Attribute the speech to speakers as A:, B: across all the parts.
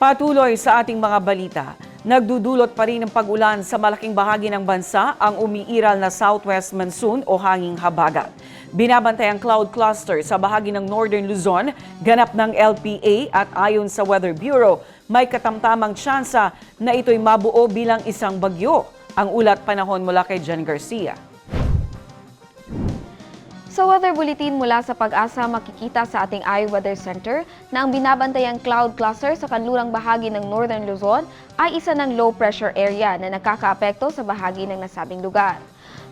A: Patuloy sa ating mga balita, nagdudulot pa rin ng pag-ulan sa malaking bahagi ng bansa ang umiiral na southwest monsoon o hanging habagat. Binabantay ang cloud cluster sa bahagi ng northern Luzon, ganap ng LPA at ayon sa Weather Bureau, may katamtamang tsansa na ito'y mabuo bilang isang bagyo. Ang ulat panahon mula kay Jen Garcia.
B: Sa weather bulletin mula sa pag-asa makikita sa ating iWeather Center na ang binabantayang cloud cluster sa kanlurang bahagi ng Northern Luzon ay isa ng low pressure area na nakakaapekto sa bahagi ng nasabing lugar.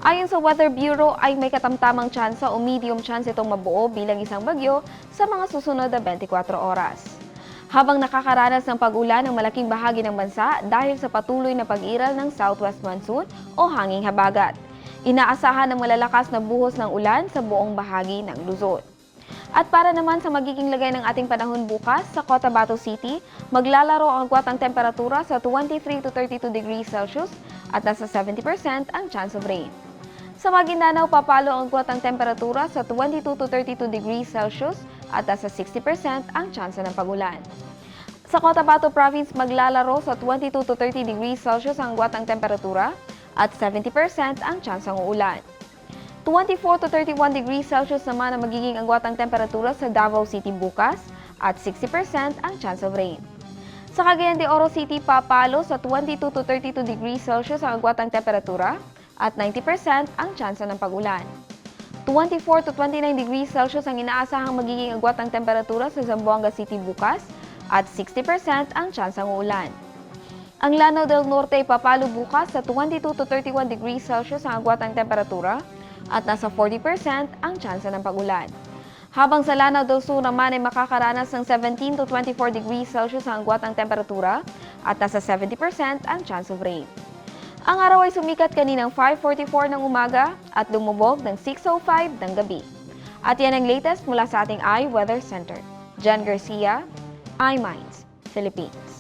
B: Ayon sa Weather Bureau ay may katamtamang tsansa o medium chance itong mabuo bilang isang bagyo sa mga susunod na 24 oras. Habang nakakaranas ng pag-ulan ng malaking bahagi ng bansa dahil sa patuloy na pag-iral ng southwest monsoon o hanging habagat. Inaasahan ng malalakas na buhos ng ulan sa buong bahagi ng Luzon. At para naman sa magiging lagay ng ating panahon bukas sa Cotabato City, maglalaro ang kwatang temperatura sa 23 to 32 degrees Celsius at nasa 70% ang chance of rain. Sa Maguindanao, papalo ang kwatang temperatura sa 22 to 32 degrees Celsius at nasa 60% ang chance ng pagulan. Sa Cotabato Province, maglalaro sa 22 to 30 degrees Celsius ang kwatang temperatura at 70% ang chance ng uulan. 24 to 31 degrees Celsius naman ang magiging agwatang temperatura sa Davao City bukas at 60% ang chance of rain. Sa Cagayan de Oro City, papalo sa 22 to 32 degrees Celsius ang agwatang temperatura at 90% ang chance ng pagulan. 24 to 29 degrees Celsius ang inaasahang magiging agwatang temperatura sa Zamboanga City bukas at 60% ang chance ng uulan. Ang Lanao del Norte ay papalo bukas sa 22 to 31 degrees Celsius ang agwatang temperatura at nasa 40% ang tsansa ng pagulan. Habang sa Lanao del Sur naman ay makakaranas ng 17 to 24 degrees Celsius ang agwatang temperatura at nasa 70% ang chance of rain. Ang araw ay sumikat kaninang 5.44 ng umaga at lumubog ng 6.05 ng gabi. At yan ang latest mula sa ating iWeather Center. Jan Garcia, iMinds, Philippines.